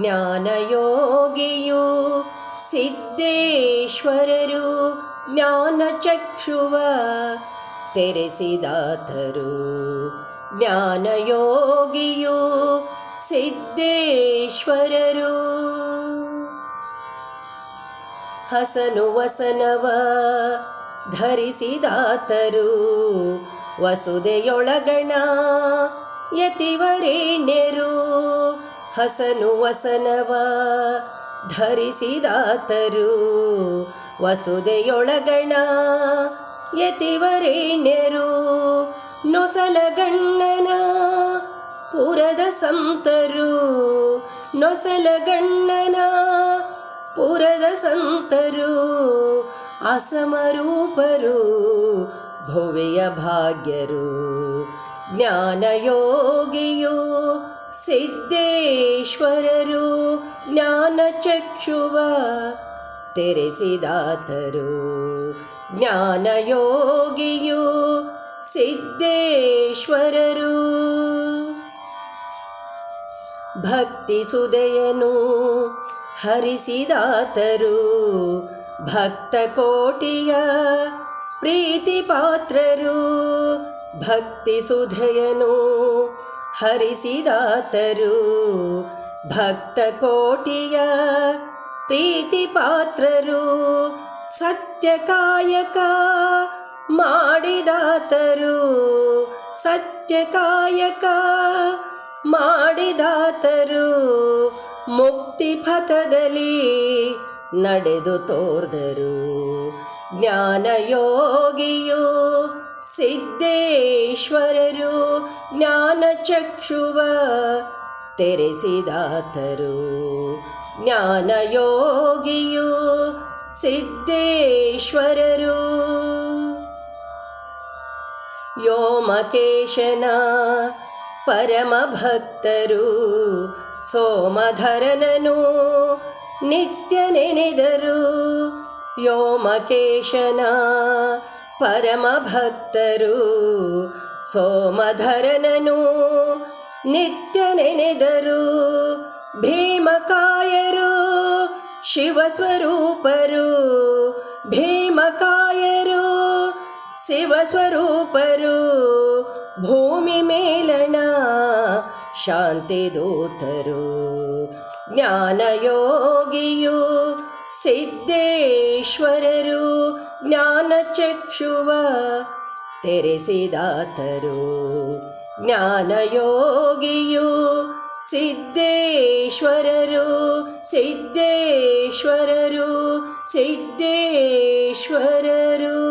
ಜ್ಞಾನಯೋಗಿಯು ಸಿದ್ದೇಶ್ವರರು ಜ್ಞಾನಚಕ್ಷುವ ತೆರೆಸಿದಾತರು. ಜ್ಞಾನಯೋಗಿಯು ಸಿದ್ದೇಶ್ವರರು. ಹಸನು ವಸನವ ಧರಿಸಿದಾತರು. ವಸುದೆಯೊಳಗಣ ಯತಿವರೇಣ್ಯರು. ಹಸನು ವಸನವ ಧರಿಸಿದಾತರು. ವಸುದೆಯೊಳಗಣ ಯತಿವರೇಣ್ಯರು. ನೊಸಲಗಣ್ಣನ ಪುರದ ಸಂತರು. ನೊಸಲಗಣ್ಣನ ಪುರದ ಸಂತರು. ಅಸಮರೂಪರು, ಭುವಿಯ ಭಾಗ್ಯರು. ಜ್ಞಾನಯೋಗಿಯು ಸಿದ್ದೇಶ್ವರರು ಜ್ಞಾನಚಕ್ಷುವ ತೆರೆಸಿದಾತರು. ಜ್ಞಾನಯೋಗಿಯು ಸಿದ್ದೇಶ್ವರರು. ಭಕ್ತಿ ಸುದೆಯನು ಹರಿಸಿದಾತರು. ಭಕ್ತ ಕೋಟಿಯ ಪ್ರೀತಿ ಪಾತ್ರರು ಭಕ್ತಿ ಹರಿಸಿದಾತರು. ಭಕ್ತ ಕೋಟಿಯ ಪ್ರೀತಿ ಪಾತ್ರರು. ಸತ್ಯಕಾಯಕ ಮಾಡಿದಾತರು. ಸತ್ಯಕಾಯಕ ಮಾಡಿದಾತರು. ಮುಕ್ತಿ ಪಥದಲ್ಲಿ ನಡೆದು ತೋರ್ದರು. ಜ್ಞಾನಯೋಗಿಯು ಸಿದ್ದೇಶ್ವರರು ಜ್ಞಾನಚಕ್ಷುವ ತೆರೆಸಿದಾತರು. ಜ್ಞಾನಯೋಗಿಯು ಸಿದ್ದೇಶ್ವರರು. ಯೋಮಕೇಶನ ಪರಮ ಭಕ್ತರು ಸೋಮಧರನನು ನಿತ್ಯ ನೆನೆದರು. ಯೋಮಕೇಶನ ಪರಮ ಭಕ್ತರು ಸೋಮಧರನನು ನಿತ್ಯ ನೆನೆದರು ಭೀಮಕಾಯರು ಶಿವಸ್ವರೂಪರು ಭೀಮಕಾಯರು ಶಿವಸ್ವರೂಪರು. ಭೂಮಿ ಮೇಲಣ ಶಾಂತಿ ದೂತರು ಜ್ಞಾನಯೋಗಿಯು ಸಿದ್ದೇಶ್ವರರು ಜ್ಞಾನಚಕ್ಷುವ ತೆರೆಸಿದಾತರು. ಜ್ಞಾನಯೋಗಿಯು ಸಿದ್ದೇಶ್ವರರು ಸಿದ್ದೇಶ್ವರರು ಸಿದ್ದೇಶ್ವರರು.